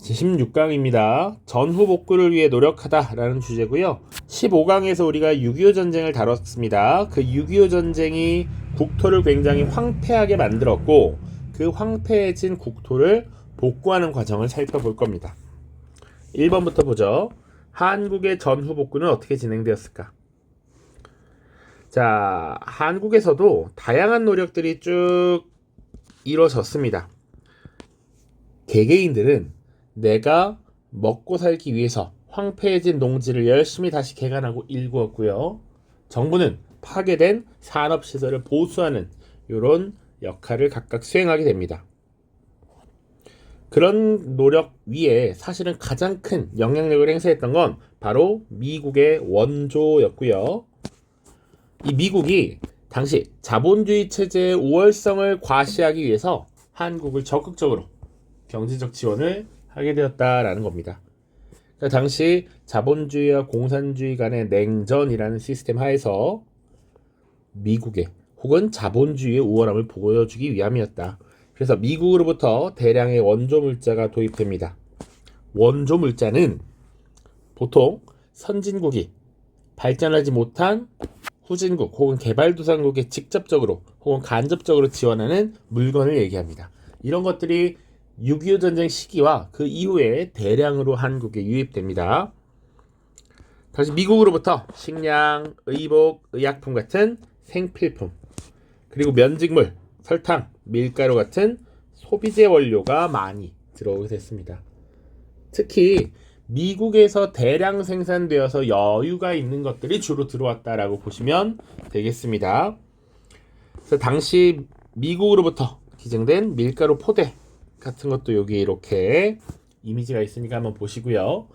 16강입니다. 전후 복구를 위해 노력하다라는 주제고요. 15강에서 우리가 6.25 전쟁을 다뤘습니다. 그 6.25 전쟁이 국토를 굉장히 황폐하게 만들었고 그 황폐해진 국토를 복구하는 과정을 살펴볼 겁니다. 1번부터 보죠. 한국의 전후 복구는 어떻게 진행되었을까? 자, 한국에서도 다양한 노력들이 쭉 이루어졌습니다. 개개인들은 내가 먹고 살기 위해서 황폐해진 농지를 열심히 다시 개간하고 일구었고요. 정부는 파괴된 산업시설을 보수하는 이런 역할을 각각 수행하게 됩니다. 그런 노력 위에 사실은 가장 큰 영향력을 행사했던 건 바로 미국의 원조였고요. 이 미국이 당시 자본주의 체제의 우월성을 과시하기 위해서 한국을 적극적으로 경제적 지원을 하게 되었다라는 겁니다. 그러니까 당시 자본주의와 공산주의 간의 냉전이라는 시스템 하에서 미국의 혹은 자본주의의 우월함을 보여주기 위함이었다. 그래서 미국으로부터 대량의 원조 물자가 도입됩니다. 원조 물자는 보통 선진국이 발전하지 못한 후진국 혹은 개발도상국에 직접적으로 혹은 간접적으로 지원하는 물건을 얘기합니다. 이런 것들이 6.25 전쟁 시기와 그 이후에 대량으로 한국에 유입됩니다. 다시 미국으로부터 식량, 의복, 의약품 같은 생필품, 그리고 면직물, 설탕, 밀가루 같은 소비재 원료가 많이 들어오게 됐습니다. 특히 미국에서 대량 생산되어서 여유가 있는 것들이 주로 들어왔다라고 보시면 되겠습니다. 그래서 당시 미국으로부터 기증된 밀가루 포대 같은 것도 여기 이렇게 이미지가 있으니까 한번 보시고요.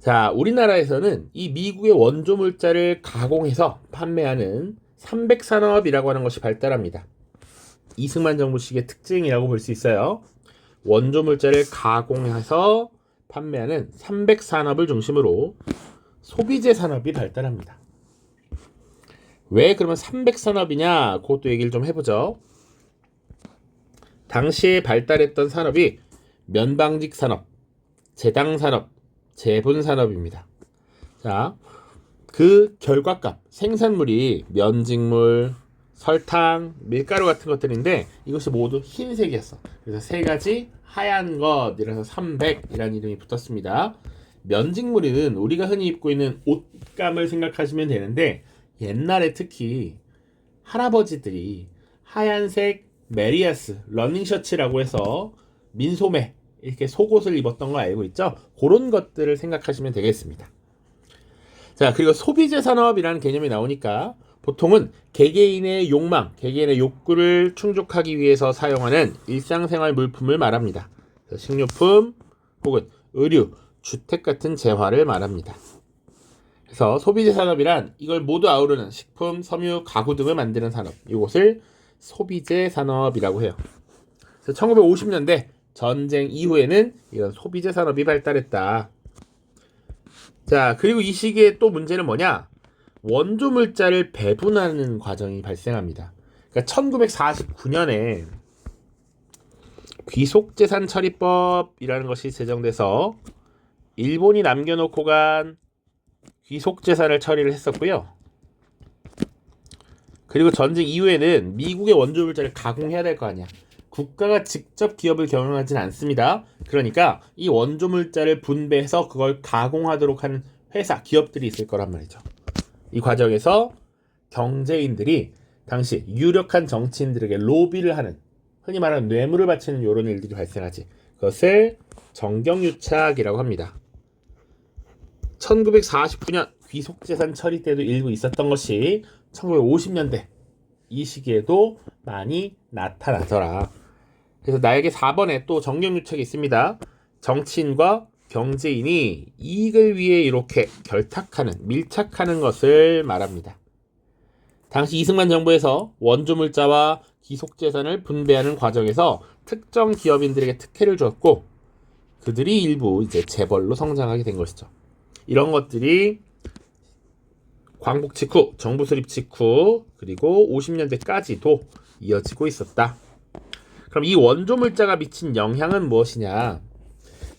자, 우리나라에서는 이 미국의 원조 물자를 가공해서 판매하는 300 산업이라고 하는 것이 발달합니다. 이승만 정부식의 특징이라고 볼 수 있어요. 원조 물자를 가공해서 판매하는 300 산업을 중심으로 소비재 산업이 발달합니다. 왜 그러면 300 산업이냐? 그것도 얘기를 좀 해보죠. 당시에 발달했던 산업이 면방직 산업, 제당 산업, 제분 산업입니다. 자, 그 결과값, 생산물이 면직물, 설탕, 밀가루 같은 것들인데 이것이 모두 흰색이었어. 그래서 세 가지 하얀 것 이라서 300이라는 이름이 붙었습니다. 면직물은 우리가 흔히 입고 있는 옷감을 생각하시면 되는데 옛날에 특히 할아버지들이 하얀색 메리아스 러닝 셔츠라고 해서 민소매 이렇게 속옷을 입었던 거 알고 있죠? 그런 것들을 생각하시면 되겠습니다. 자, 그리고 소비재 산업이라는 개념이 나오니까 보통은 개개인의 욕망, 개개인의 욕구를 충족하기 위해서 사용하는 일상생활 물품을 말합니다. 식료품 혹은 의류, 주택 같은 재화를 말합니다. 그래서 소비재 산업이란 이걸 모두 아우르는 식품, 섬유, 가구 등을 만드는 산업. 이것을 소비재 산업이라고 해요. 그래서 1950년대 전쟁 이후에는 이런 소비재 산업이 발달했다. 자, 그리고 이 시기에 또 문제는 뭐냐? 원조 물자를 배분하는 과정이 발생합니다. 그러니까 1949년에 귀속재산 처리법이라는 것이 제정돼서 일본이 남겨놓고 간 귀속재산을 처리를 했었고요. 그리고 전쟁 이후에는 미국의 원조 물자를 가공해야 될 거 아니야. 국가가 직접 기업을 경영하진 않습니다. 그러니까 이 원조 물자를 분배해서 그걸 가공하도록 하는 회사, 기업들이 있을 거란 말이죠. 이 과정에서 경제인들이 당시 유력한 정치인들에게 로비를 하는 흔히 말하는 뇌물을 바치는 이런 일들이 발생하지. 그것을 정경유착이라고 합니다. 1949년 귀속재산 처리 때도 일부 있었던 것이 1950년대 이 시기에도 많이 나타나더라. 그래서 나에게 4번에 또 정경유착이 있습니다. 정치인과 경제인이 이익을 위해 이렇게 결탁하는, 밀착하는 것을 말합니다. 당시 이승만 정부에서 원조물자와 기속재산을 분배하는 과정에서 특정 기업인들에게 특혜를 줬고 그들이 일부 이제 재벌로 성장하게 된 것이죠. 이런 것들이 광복 직후, 정부 수립 직후, 그리고 50년대까지도 이어지고 있었다. 그럼 이 원조 물자가 미친 영향은 무엇이냐?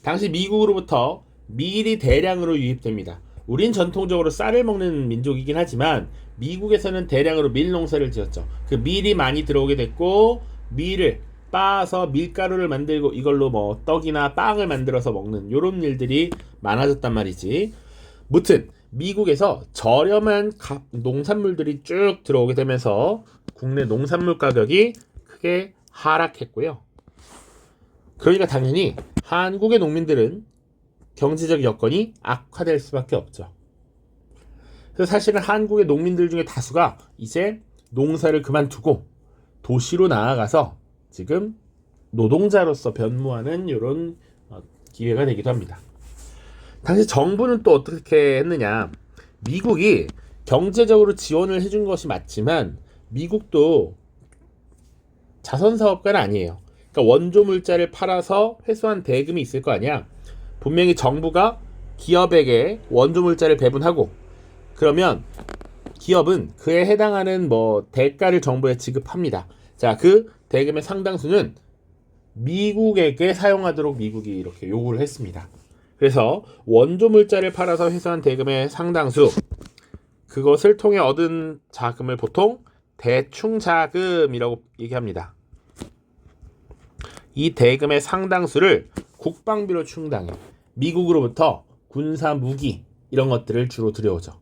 당시 미국으로부터 밀이 대량으로 유입됩니다. 우린 전통적으로 쌀을 먹는 민족이긴 하지만 미국에서는 대량으로 밀 농사를 지었죠. 그 밀이 많이 들어오게 됐고 밀을 빻아서 밀가루를 만들고 이걸로 뭐 떡이나 빵을 만들어서 먹는 요런 일들이 많아졌단 말이지. 무튼 미국에서 저렴한 가- 농산물들이 쭉 들어오게 되면서 국내 농산물 가격이 크게 하락했고요. 그러니까 당연히 한국의 농민들은 경제적 여건이 악화될 수밖에 없죠. 그래서 사실은 한국의 농민들 중에 다수가 이제 농사를 그만두고 도시로 나아가서 지금 노동자로서 변모하는 이런 어, 기회가 되기도 합니다. 당시 정부는 또 어떻게 했느냐? 미국이 경제적으로 지원을 해준 것이 맞지만 미국도 자선 사업가는 아니에요. 그러니까 원조 물자를 팔아서 회수한 대금이 있을 거 아니야. 분명히 정부가 기업에게 원조 물자를 배분하고 그러면 기업은 그에 해당하는 뭐 대가를 정부에 지급합니다. 자, 그 대금의 상당수는 미국에게 사용하도록 미국이 이렇게 요구를 했습니다. 그래서 원조 물자를 팔아서 회수한 대금의 상당수 그것을 통해 얻은 자금을 보통 대충 자금이라고 얘기합니다. 이 대금의 상당수를 국방비로 충당해 미국으로부터 군사 무기 이런 것들을 주로 들여오죠.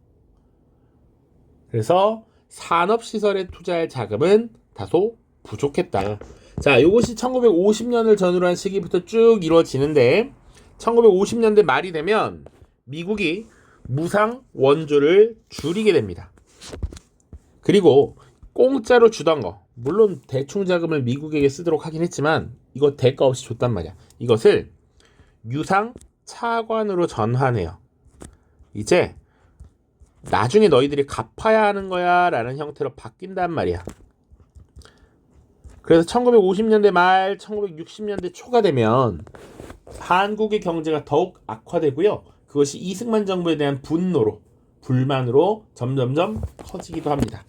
그래서 산업 시설에 투자할 자금은 다소 부족했다. 자, 이것이 1950년을 전후로 한 시기부터 쭉 이루어지는데 1950년대 말이 되면 미국이 무상 원조를 줄이게 됩니다. 그리고 공짜로 주던 거, 물론 대충 자금을 미국에게 쓰도록 하긴 했지만 이거 대가 없이 줬단 말이야. 이것을 유상 차관으로 전환해요. 이제 나중에 너희들이 갚아야 하는 거야 라는 형태로 바뀐단 말이야. 그래서 1950년대 말 1960년대 초가 되면 한국의 경제가 더욱 악화되고요. 그것이 이승만 정부에 대한 분노로 불만으로 점점점 커지기도 합니다.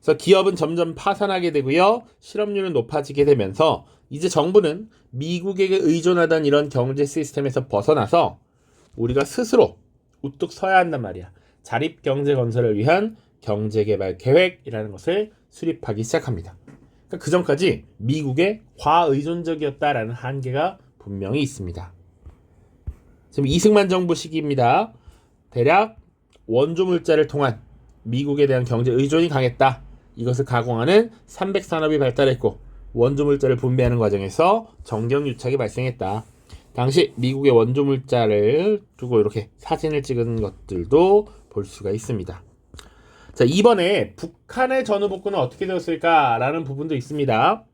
그래서 기업은 점점 파산하게 되고요. 실업률은 높아지게 되면서 이제 정부는 미국에게 의존하던 이런 경제 시스템에서 벗어나서 우리가 스스로 우뚝 서야 한단 말이야. 자립 경제 건설을 위한 경제 개발 계획이라는 것을 수립하기 시작합니다. 그러니까 그 전까지 미국에 과의존적이었다라는 한계가 분명히 있습니다. 지금 이승만 정부 시기입니다. 대략 원조 물자를 통한 미국에 대한 경제 의존이 강했다. 이것을 가공하는 삼백 산업이 발달했고 원조 물자를 분배하는 과정에서 정경유착이 발생했다. 당시 미국의 원조 물자를 두고 이렇게 사진을 찍은 것들도 볼 수가 있습니다. 자, 이번에 북한의 전후 복구는 어떻게 되었을까라는 부분도 있습니다.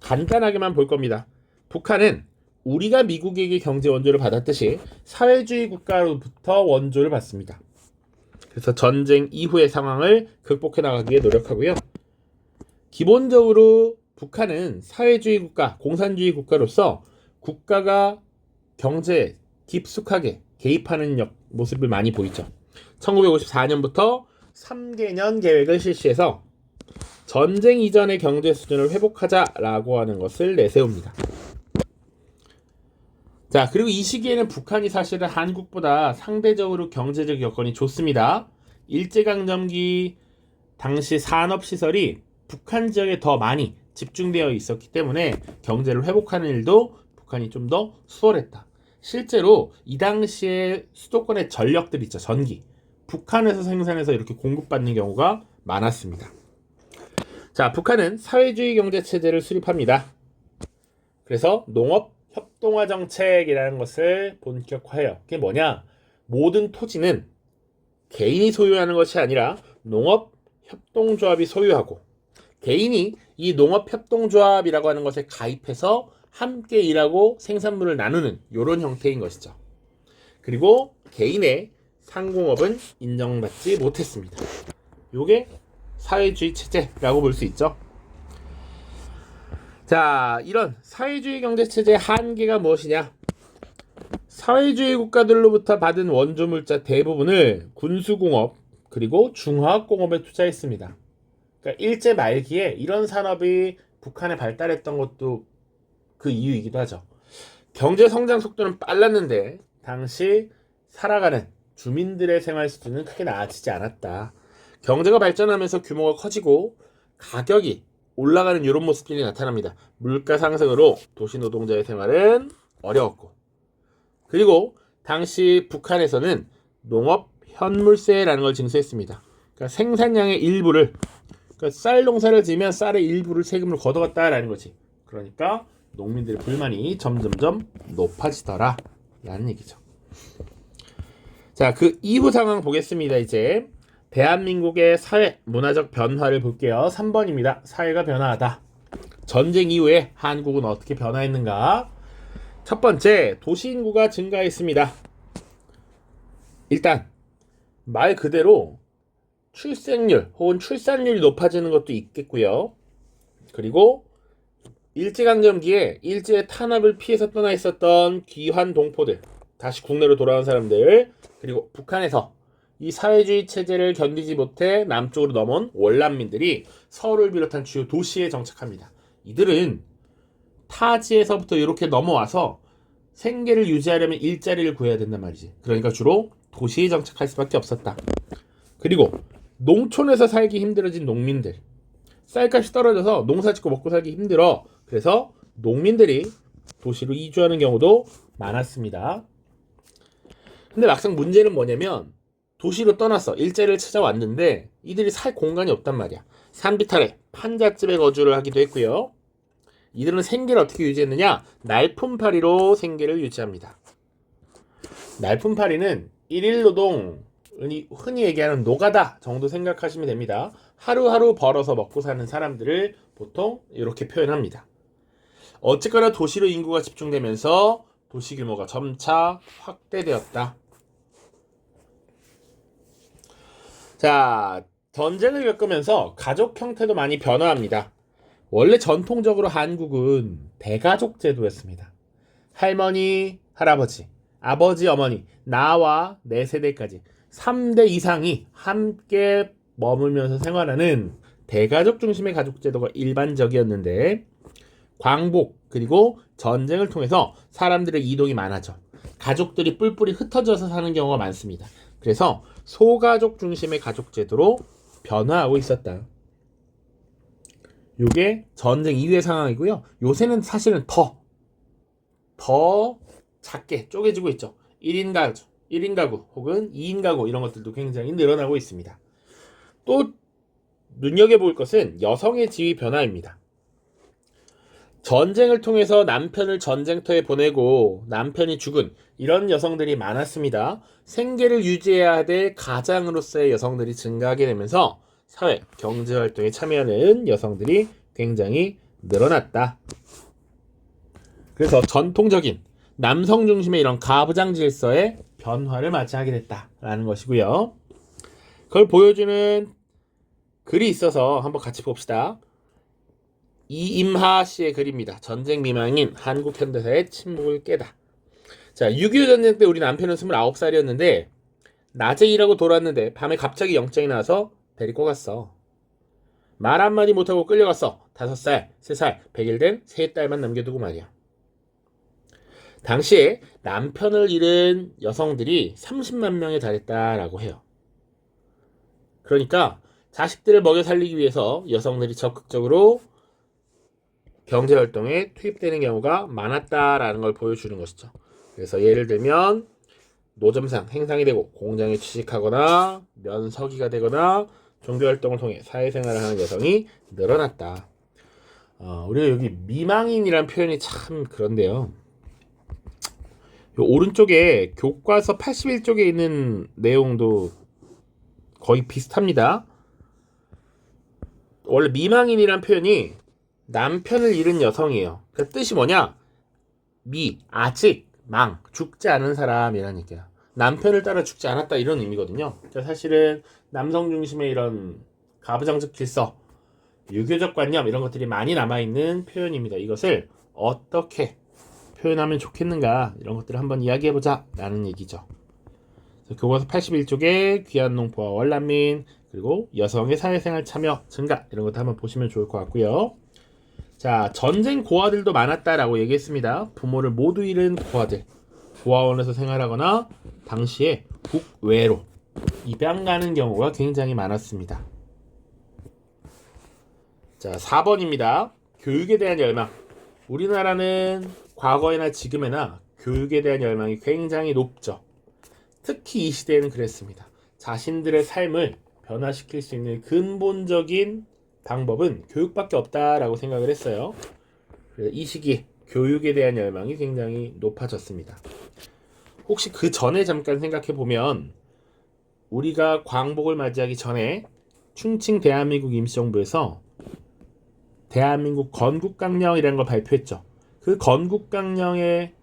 간단하게만 볼 겁니다. 북한은 우리가 미국에게 경제 원조를 받았듯이 사회주의 국가로부터 원조를 받습니다. 그래서 전쟁 이후의 상황을 극복해 나가기 위해 노력하고요. 기본적으로 북한은 사회주의 국가, 공산주의 국가로서 국가가 경제에 깊숙하게 개입하는 역, 모습을 많이 보이죠. 1954년부터 3개년 계획을 실시해서 전쟁 이전의 경제 수준을 회복하자라고 하는 것을 내세웁니다. 자, 그리고 이 시기에는 북한이 사실은 한국보다 상대적으로 경제적 여건이 좋습니다. 일제강점기 당시 산업시설이 북한 지역에 더 많이 집중되어 있었기 때문에 경제를 회복하는 일도 북한이 좀 더 수월했다. 실제로 이 당시에 수도권의 전력들 있죠, 전기. 북한에서 생산해서 이렇게 공급받는 경우가 많았습니다. 자, 북한은 사회주의 경제 체제를 수립합니다. 그래서 농업 협동화 정책이라는 것을 본격화해요. 그게 뭐냐? 모든 토지는 개인이 소유하는 것이 아니라 농업 협동조합이 소유하고 개인이 이 농업 협동조합이라고 하는 것에 가입해서 함께 일하고 생산물을 나누는 이런 형태인 것이죠. 그리고 개인의 상공업은 인정받지 못했습니다. 이게 사회주의 체제라고 볼 수 있죠. 자, 이런 사회주의 경제 체제의 한계가 무엇이냐? 사회주의 국가들로부터 받은 원조 물자 대부분을 군수공업 그리고 중화학공업에 투자했습니다. 그러니까 일제 말기에 이런 산업이 북한에 발달했던 것도 그 이유이기도 하죠. 경제 성장 속도는 빨랐는데 당시 살아가는 주민들의 생활 수준은 크게 나아지지 않았다. 경제가 발전하면서 규모가 커지고 가격이 올라가는 이런 모습들이 나타납니다. 물가 상승으로 도시 노동자의 생활은 어려웠고 그리고 당시 북한에서는 농업 현물세라는 걸 징수했습니다. 그러니까 생산량의 일부를 그러니까 쌀 농사를 지으면 쌀의 일부를 세금으로 걷어갔다라는 거지. 그러니까 농민들의 불만이 점점점 높아지더라 라는 얘기죠. 자, 그 이후 상황 보겠습니다. 이제 대한민국의 사회 문화적 변화를 볼게요. 3번입니다. 사회가 변화하다. 전쟁 이후에 한국은 어떻게 변화했는가? 첫 번째, 도시 인구가 증가했습니다. 일단 말 그대로 출생률 혹은 출산율이 높아지는 것도 있겠고요. 그리고 일제강점기에 일제의 탄압을 피해서 떠나 있었던 귀환 동포들, 다시 국내로 돌아온 사람들, 그리고 북한에서 이 사회주의 체제를 견디지 못해 남쪽으로 넘어온 월남민들이 서울을 비롯한 주요 도시에 정착합니다. 이들은 타지에서부터 이렇게 넘어와서 생계를 유지하려면 일자리를 구해야 된단 말이지. 그러니까 주로 도시에 정착할 수밖에 없었다. 그리고 농촌에서 살기 힘들어진 농민들. 쌀값이 떨어져서 농사 짓고 먹고 살기 힘들어. 그래서 농민들이 도시로 이주하는 경우도 많았습니다. 근데 막상 문제는 뭐냐면 도시로 떠나서 일자리를 찾아왔는데 이들이 살 공간이 없단 말이야. 산비탈에 판잣집에 거주를 하기도 했고요. 이들은 생계를 어떻게 유지했느냐? 날품팔이로 생계를 유지합니다. 날품팔이는 일일 노동, 흔히 얘기하는 노가다 정도 생각하시면 됩니다. 하루하루 벌어서 먹고 사는 사람들을 보통 이렇게 표현합니다. 어쨌거나 도시로 인구가 집중되면서 도시 규모가 점차 확대되었다. 자, 전쟁을 겪으면서 가족 형태도 많이 변화합니다. 원래 전통적으로 한국은 대가족 제도였습니다. 할머니, 할아버지, 아버지, 어머니, 나와 네 세대까지 3대 이상이 함께 머물면서 생활하는 대가족 중심의 가족 제도가 일반적이었는데 광복 그리고 전쟁을 통해서 사람들의 이동이 많아져 가족들이 뿔뿔이 흩어져서 사는 경우가 많습니다. 그래서 소가족 중심의 가족 제도로 변화하고 있었다. 이게 전쟁 이후의 상황이고요. 요새는 사실은 더, 더 작게 쪼개지고 있죠. 1인 가구, 1인 가구 혹은 2인 가구 이런 것들도 굉장히 늘어나고 있습니다. 또 눈여겨볼 것은 여성의 지위 변화입니다. 전쟁을 통해서 남편을 전쟁터에 보내고 남편이 죽은 이런 여성들이 많았습니다. 생계를 유지해야 될 가장으로서의 여성들이 증가하게 되면서 사회, 경제 활동에 참여하는 여성들이 굉장히 늘어났다. 그래서 전통적인 남성 중심의 이런 가부장 질서의 변화를 맞이하게 됐다라는 것이고요. 그걸 보여주는 글이 있어서 한번 같이 봅시다. 이임하 씨의 글입니다. 전쟁 미망인 한국 현대사의 침묵을 깨다. 자, 6.25 전쟁 때 우리 남편은 29살이었는데 낮에 일하고 돌아왔는데 밤에 갑자기 영장이 나와서 데리고 갔어. 말 한마디 못하고 끌려갔어. 5살, 3살, 100일 된 세 딸만 남겨두고 말이야. 당시에 남편을 잃은 여성들이 30만 명에 달했다라고 해요. 그러니까 자식들을 먹여 살리기 위해서 여성들이 적극적으로 경제 활동에 투입되는 경우가 많았다라는 걸 보여주는 것이죠. 그래서 예를 들면 노점상 행상이 되고 공장에 취직하거나 면서기가 되거나 종교 활동을 통해 사회생활을 하는 여성이 늘어났다. 어, 우리가 여기 미망인이란 표현이 참 그런데요. 오른쪽에 교과서 81쪽에 있는 내용도 거의 비슷합니다. 원래 미망인이란 표현이 남편을 잃은 여성이에요. 그 뜻이 뭐냐? 미, 아직, 망, 죽지 않은 사람이라는 얘기야. 남편을 따라 죽지 않았다 이런 의미거든요. 그러니까 사실은 남성 중심의 이런 가부장적 질서, 유교적 관념 이런 것들이 많이 남아있는 표현입니다. 이것을 어떻게 표현하면 좋겠는가 이런 것들을 한번 이야기해보자 라는 얘기죠. 교과서 81쪽에 귀한 농포와 월남민 그리고 여성의 사회생활 참여 증가 이런 것도 한번 보시면 좋을 것 같고요. 자, 전쟁 고아들도 많았다라고 얘기했습니다. 부모를 모두 잃은 고아들. 고아원에서 생활하거나 당시에 국외로 입양 가는 경우가 굉장히 많았습니다. 자, 4번입니다. 교육에 대한 열망. 우리나라는 과거에나 지금에나 교육에 대한 열망이 굉장히 높죠. 특히 이 시대에는 그랬습니다. 자신들의 삶을 변화시킬 수 있는 근본적인 방법은 교육밖에 없다라고 생각을 했어요. 이 시기 교육에 대한 열망이 굉장히 높아졌습니다. 혹시 그 전에 잠깐 생각해 보면 우리가 광복을 맞이하기 전에 충칭 대한민국 임시정부에서 대한민국 건국강령이라는 걸 발표했죠. 그 건국강령의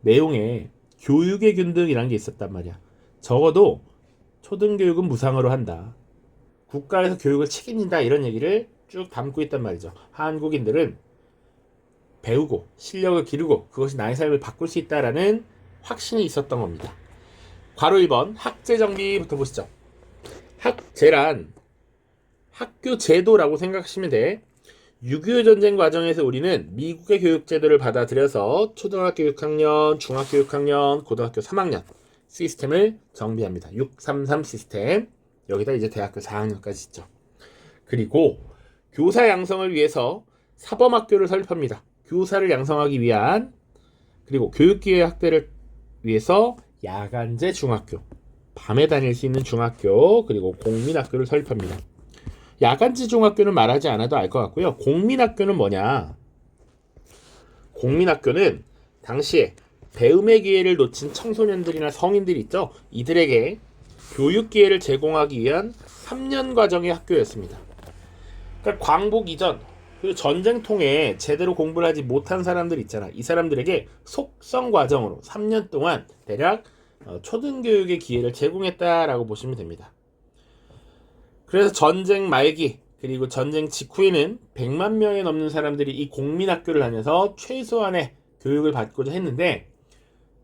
내용에 교육의 균등이라는 게 있었단 말이야. 적어도 초등교육은 무상으로 한다. 국가에서 교육을 책임진다 이런 얘기를 쭉 담고 있단 말이죠. 한국인들은 배우고 실력을 기르고 그것이 나의 삶을 바꿀 수 있다라는 확신이 있었던 겁니다. 괄호 1번 학제 정비부터 보시죠. 학제란 학교 제도라고 생각하시면 돼. 6.25 전쟁 과정에서 우리는 미국의 교육 제도를 받아들여서 초등학교 6학년, 중학교 6학년, 고등학교 3학년 시스템을 정비합니다. 633 시스템. 여기다 이제 대학교 4학년까지 있죠. 그리고 교사 양성을 위해서 사범학교를 설립합니다. 교사를 양성하기 위한 그리고 교육기회 확대를 위해서 야간제 중학교, 밤에 다닐 수 있는 중학교, 그리고 공민학교를 설립합니다. 야간제 중학교는 말하지 않아도 알 것 같고요. 공민학교는 뭐냐? 공민학교는 당시에 배움의 기회를 놓친 청소년들이나 성인들이 있죠. 이들에게 교육 기회를 제공하기 위한 3년 과정의 학교였습니다. 그러니까 광복 이전 그 전쟁 통에 제대로 공부를 하지 못한 사람들 있잖아. 이 사람들에게 속성 과정으로 3년 동안 대략 어, 초등교육의 기회를 제공했다라고 보시면 됩니다. 그래서 전쟁 말기 그리고 전쟁 직후에는 100만 명이 넘는 사람들이 이 공민학교를 다녀서 최소한의 교육을 받고자 했는데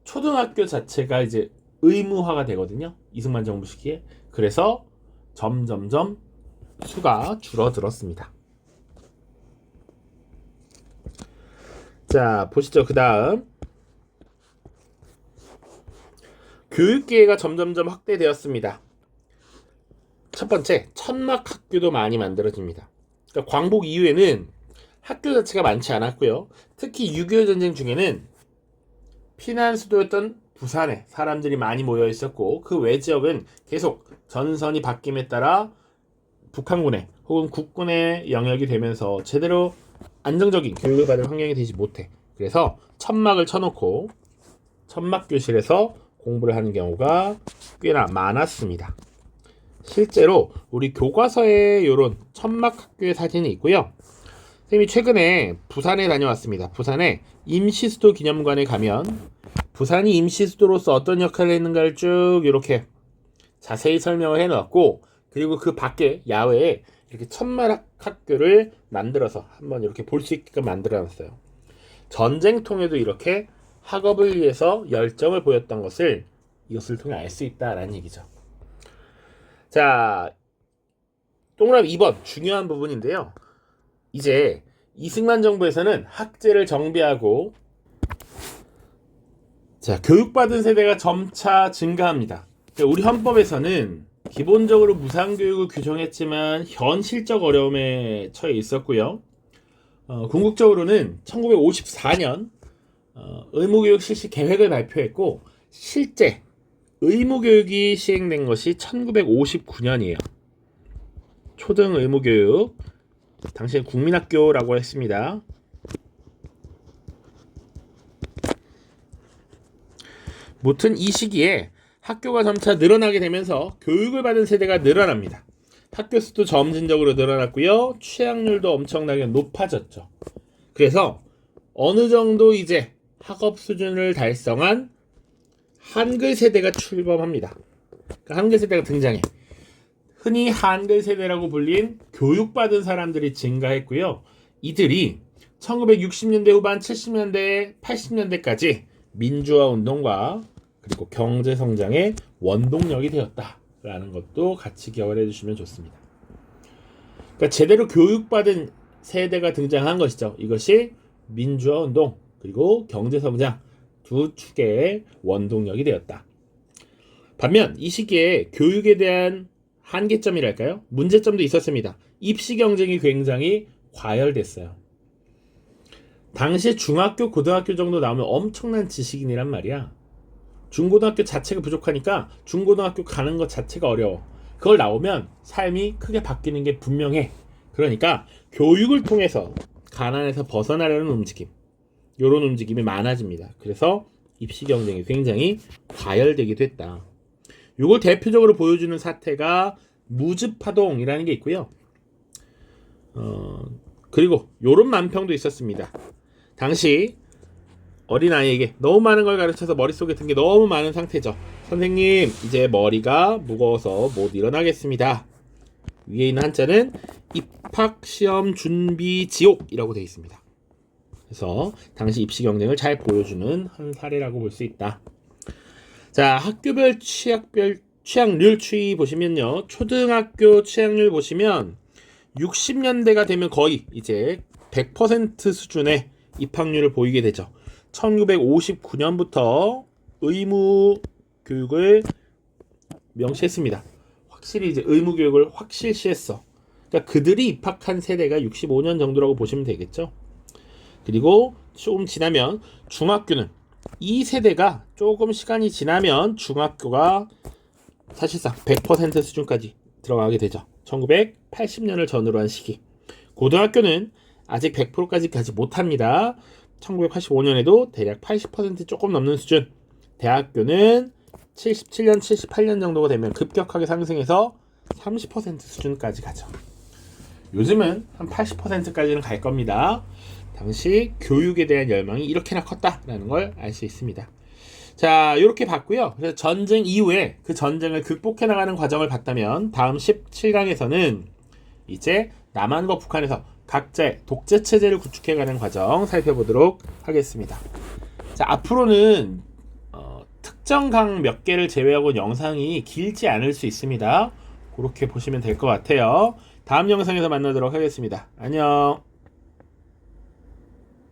초등학교 자체가 이제 의무화가 되거든요. 이승만 정부 시기에. 그래서 점점점 수가 줄어들었습니다. 자, 보시죠. 그 다음. 교육기회가 점점점 확대되었습니다. 첫 번째, 천막 학교도 많이 만들어집니다. 그러니까 광복 이후에는 학교 자체가 많지 않았고요. 특히 6.25 전쟁 중에는 피난 수도였던 부산에 사람들이 많이 모여 있었고 그 외 지역은 계속 전선이 바뀜에 따라 북한군의 혹은 국군의 영역이 되면서 제대로 안정적인 교육을 받을 환경이 되지 못해. 그래서 천막을 쳐놓고 천막 교실에서 공부를 하는 경우가 꽤나 많았습니다. 실제로 우리 교과서에 이런 천막 학교의 사진이 있고요. 선생님이 최근에 부산에 다녀왔습니다. 부산에 임시수도 기념관에 가면 부산이 임시 수도로서 어떤 역할을 했는가를 쭉 이렇게 자세히 설명을 해놓았고 그리고 그 밖에 야외에 이렇게 천막 학교를 만들어서 한번 이렇게 볼 수 있게끔 만들어놨어요. 전쟁통에도 이렇게 학업을 위해서 열정을 보였던 것을 이것을 통해 알 수 있다라는 얘기죠. 자, 동그라미 2번 중요한 부분인데요. 이제 이승만 정부에서는 학제를 정비하고 자, 교육받은 세대가 점차 증가합니다. 그러니까 우리 헌법에서는 기본적으로 무상교육을 규정했지만 현실적 어려움에 처해 있었고요. 어, 궁극적으로는 1954년 어, 의무교육 실시 계획을 발표했고 실제 의무교육이 시행된 것이 1959년이에요. 초등 의무교육 당시엔 국민학교라고 했습니다. 무튼 이 시기에 학교가 점차 늘어나게 되면서 교육을 받은 세대가 늘어납니다. 학교 수도 점진적으로 늘어났고요. 취학률도 엄청나게 높아졌죠. 그래서 어느 정도 이제 학업 수준을 달성한 한글 세대가 출범합니다. 그러니까 한글 세대가 등장해. 흔히 한글 세대라고 불린 교육받은 사람들이 증가했고요. 이들이 1960년대 후반 70년대 80년대까지 민주화 운동과 그리고 경제 성장의 원동력이 되었다라는 것도 같이 기억을 해주시면 좋습니다. 그러니까 제대로 교육받은 세대가 등장한 것이죠. 이것이 민주화 운동 그리고 경제 성장 두 축의 원동력이 되었다. 반면 이 시기에 교육에 대한 한계점이랄까요? 문제점도 있었습니다. 입시 경쟁이 굉장히 과열됐어요. 당시 중학교, 고등학교 정도 나오면 엄청난 지식인이란 말이야. 중고등학교 자체가 부족하니까 중고등학교 가는 것 자체가 어려워. 그걸 나오면 삶이 크게 바뀌는 게 분명해. 그러니까 교육을 통해서 가난에서 벗어나려는 움직임, 이런 움직임이 많아집니다. 그래서 입시 경쟁이 굉장히 과열되기도 했다. 이걸 대표적으로 보여주는 사태가 무즈파동이라는 게 있고요. 어, 그리고 요런 만평도 있었습니다. 당시 어린아이에게 너무 많은 걸 가르쳐서 머릿속에 든 게 너무 많은 상태죠. 선생님, 이제 머리가 무거워서 못 일어나겠습니다. 위에 있는 한자는 입학시험 준비 지옥이라고 되어 있습니다. 그래서 당시 입시 경쟁을 잘 보여주는 한 사례라고 볼 수 있다. 자, 학교별 취약별 취약률 추이 보시면요. 초등학교 취약률 보시면 60년대가 되면 거의 이제 100% 수준의 입학률을 보이게 되죠. 1959년부터 의무 교육을 명시했습니다. 확실히 이제 의무 교육을 확실시했어. 그러니까 그들이 입학한 세대가 65년 정도라고 보시면 되겠죠. 그리고 조금 지나면 중학교는 이 세대가 조금 시간이 지나면 중학교가 사실상 100% 수준까지 들어가게 되죠. 1980년을 전후로 한 시기. 고등학교는 아직 100%까지 가지 못합니다. 1985년에도 대략 80% 조금 넘는 수준. 대학교는 77년, 78년 정도가 되면 급격하게 상승해서 30% 수준까지 가죠. 요즘은 한 80%까지는 갈 겁니다. 당시 교육에 대한 열망이 이렇게나 컸다라는 걸 알 수 있습니다. 자, 이렇게 봤고요. 그래서 전쟁 이후에 그 전쟁을 극복해 나가는 과정을 봤다면 다음 17강에서는 이제 남한과 북한에서 각자의 독재 체제를 구축해 가는 과정 살펴보도록 하겠습니다. 자, 앞으로는 어, 특정 강 몇 개를 제외하고 영상이 길지 않을 수 있습니다. 그렇게 보시면 될 것 같아요. 다음 영상에서 만나도록 하겠습니다. 안녕.